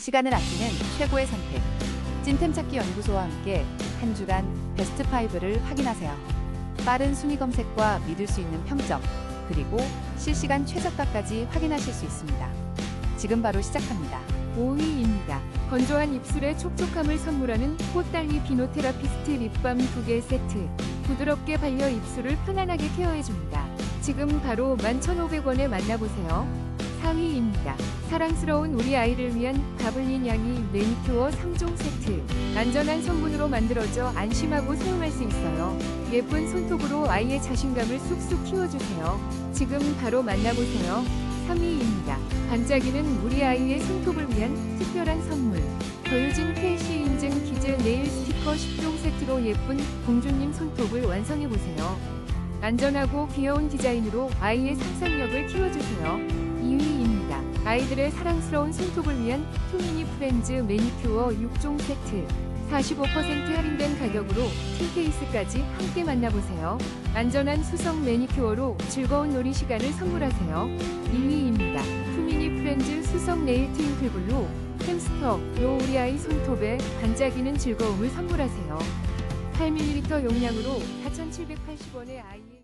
시간을 아끼는 최고의 선택. 찐템 찾기 연구소와 함께 한 주간 베스트 5를 확인하세요. 빠른 순위 검색과 믿을 수 있는 평점, 그리고 실시간 최저가까지 확인하실 수 있습니다. 지금 바로 시작합니다. 5위입니다. 건조한 입술의 촉촉함을 선물하는 꽃달리 비노테라피스트 립밤 2개 세트. 부드럽게 발려 입술을 편안하게 케어해줍니다. 지금 바로 11,500원에 만나보세요. 4위입니다. 사랑스러운 우리 아이를 위한 바블린 양이 매니큐어 3종 세트. 안전한 성분으로 만들어져 안심하고 사용할 수 있어요. 예쁜 손톱으로 아이의 자신감을 쑥쑥 키워주세요. 지금 바로 만나보세요. 3위입니다. 반짝이는 우리 아이의 손톱을 위한 특별한 선물. 더유진 KC 인증 기즈 네일 스티커 10종 세트로 예쁜 공주님 손톱을 완성해보세요. 안전하고 귀여운 디자인으로 아이의 상상력을 키워주세요. 2위입니다. 아이들의 사랑스러운 손톱을 위한 투미니 프렌즈 매니큐어 6종 세트. 45% 할인된 가격으로 틴케이스까지 함께 만나보세요. 안전한 수성 매니큐어로 즐거운 놀이 시간을 선물하세요. 1위입니다. 투미니 프렌즈 수성 네일 트윙클 블루 햄스터로 우리 아이 손톱에 반짝이는 즐거움을 선물하세요. 8ml 용량으로 4,780원의 아이의